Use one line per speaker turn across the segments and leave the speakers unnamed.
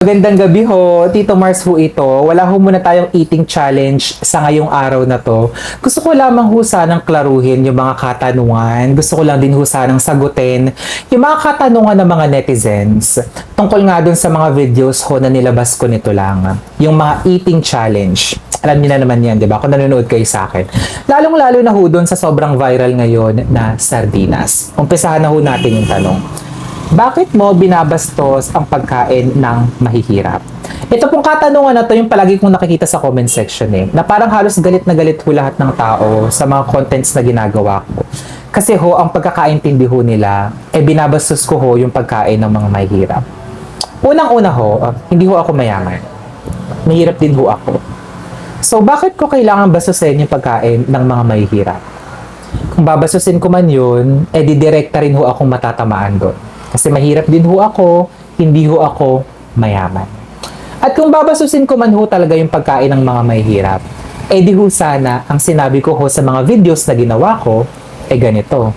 Magandang gabi ho, Tito Mars ho ito. Wala ho muna tayong eating challenge sa ngayong araw na to. Gusto ko lamang ho sanang klaruhin yung mga katanungan. Gusto ko lang din ho sanang sagutin yung mga katanungan ng mga netizens. Tungkol nga dun sa mga videos ho na nilabas ko nito lang. Yung mga eating challenge. Alam niyo na naman yan, di ba? Kung nanonood kayo sa akin. Lalong-lalo na ho dun sa sobrang viral ngayon na sardinas. Umpisahan na ho natin yung tanong. Bakit mo binabastos ang pagkain ng mahihirap? Ito pong katanungan na to yung palagi kong nakikita sa comment section eh, na parang halos galit na galit ho lahat ng tao sa mga contents na ginagawa ko. Kasi ho, ang pagkakaintindi ho nila, eh binabastos ko ho yung pagkain ng mga mahihirap. Unang-una ho, ah, hindi ho ako mayaman. Mahirap din ho ako. So, bakit ko kailangan bastusin yung pagkain ng mga mahihirap? Kung babasusin ko man yun, eh didirekta rin ho akong matatamaan doon. Kasi mahirap din ho ako, hindi ho ako mayaman. At kung babasusin ko man ho talaga yung pagkain ng mga mahihirap, eh di ho sana ang sinabi ko ho sa mga videos na ginawa ko, eh ganito.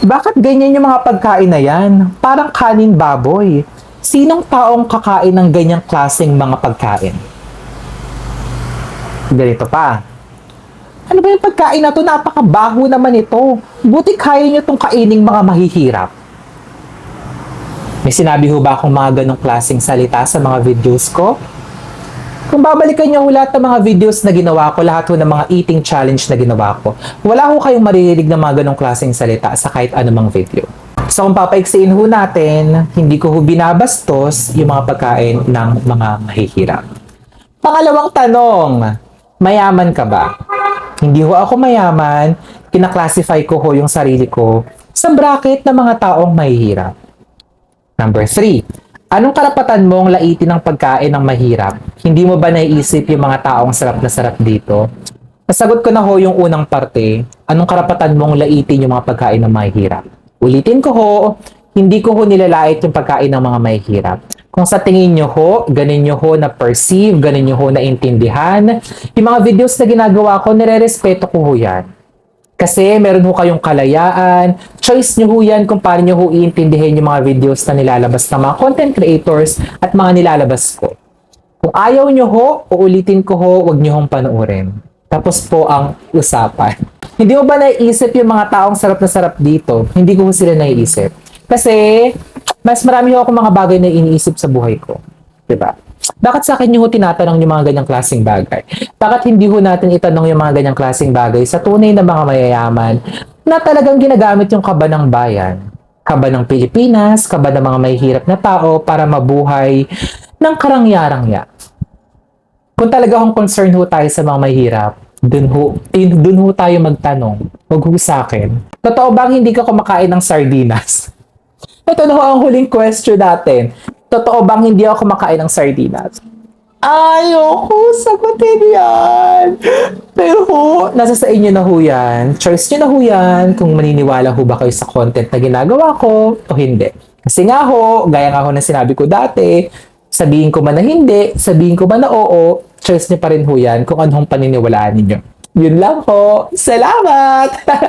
Bakit ganyan yung mga pagkain na yan? Parang kanin baboy. Sinong taong kakain ng ganyang klaseng mga pagkain? Ganito pa. Ano ba yung pagkain na to? Napakabaho naman ito. Buti kaya nyo itong kaining mga mahihirap. May sinabi ho ba akong mga ganong klaseng salita sa mga videos ko? Kung babalikan nyo ho lahat ng mga videos na ginawa ko, lahat ho ng mga eating challenge na ginawa ko, wala ho kayong maririnig ng mga ganong klaseng salita sa kahit anumang video. So kung papaiksiin ho natin, hindi ko ho binabastos yung mga pagkain ng mga mahihirap. Pangalawang tanong, mayaman ka ba? Hindi ho ako mayaman, kinaklasify ko ho yung sarili ko sa bracket ng mga taong mahihirap. Number three, anong karapatan mong laitin ng pagkain ng mahirap? Hindi mo ba naiisip yung mga taong sarap na sarap dito? Nasagot ko na ho yung unang parte, anong karapatan mong laitin yung mga pagkain ng mahirap? Ulitin ko ho, hindi ko ho nilalait yung pagkain ng mga mahihirap. Kung sa tingin nyo ho, ganin nyo ho na perceive, ganin nyo ho na intindihan, yung mga videos na ginagawa ko, nire-respeto ko ho yan. Kasi meron ho kayong kalayaan, choice nyo ho yan kung paano nyo ho iintindihin yung mga videos na nilalabas ng mga content creators at mga nilalabas ko. Kung ayaw nyo ho, uulitin ko ho, wag nyo hong panoorin. Tapos po ang usapan. Hindi mo ba naiisip yung mga taong sarap na sarap dito? Hindi ko sila naiisip. Kasi, mas marami ho ako mga bagay na iniisip sa buhay ko. 'Di ba? Bakit sa akin ho tinatanong yung mga ganyang klaseng bagay? Bakit hindi ho natin itanong yung mga ganyang klaseng bagay sa tunay na mga mayayaman na talagang ginagamit yung kaba ng bayan? Kaba ng Pilipinas, kaba ng mga mahihirap na tao para mabuhay ng karangyarangya. Kung talaga akong concern ho tayo sa mga mahirap, dun ho, eh, dun ho tayo magtanong. Huwag ho sa akin. Totoo bang hindi ka kumakain ng sardinas? Ito na ho ang huling question natin. Totoo bang hindi ako kumakain ng sardinas? Ayoko sagutin yan. Pero ho, nasa sa inyo na ho yan. Choice nyo na ho yan kung maniniwala ho ba kayo sa content na ginagawa ko o hindi. Kasi nga ho, gaya nga ho na sinabi ko dati, sabihin ko man na hindi, sabihin ko man na oo, choice nyo pa rin ho yan kung anong paniniwalaan ninyo. Yun lang ho. Salamat!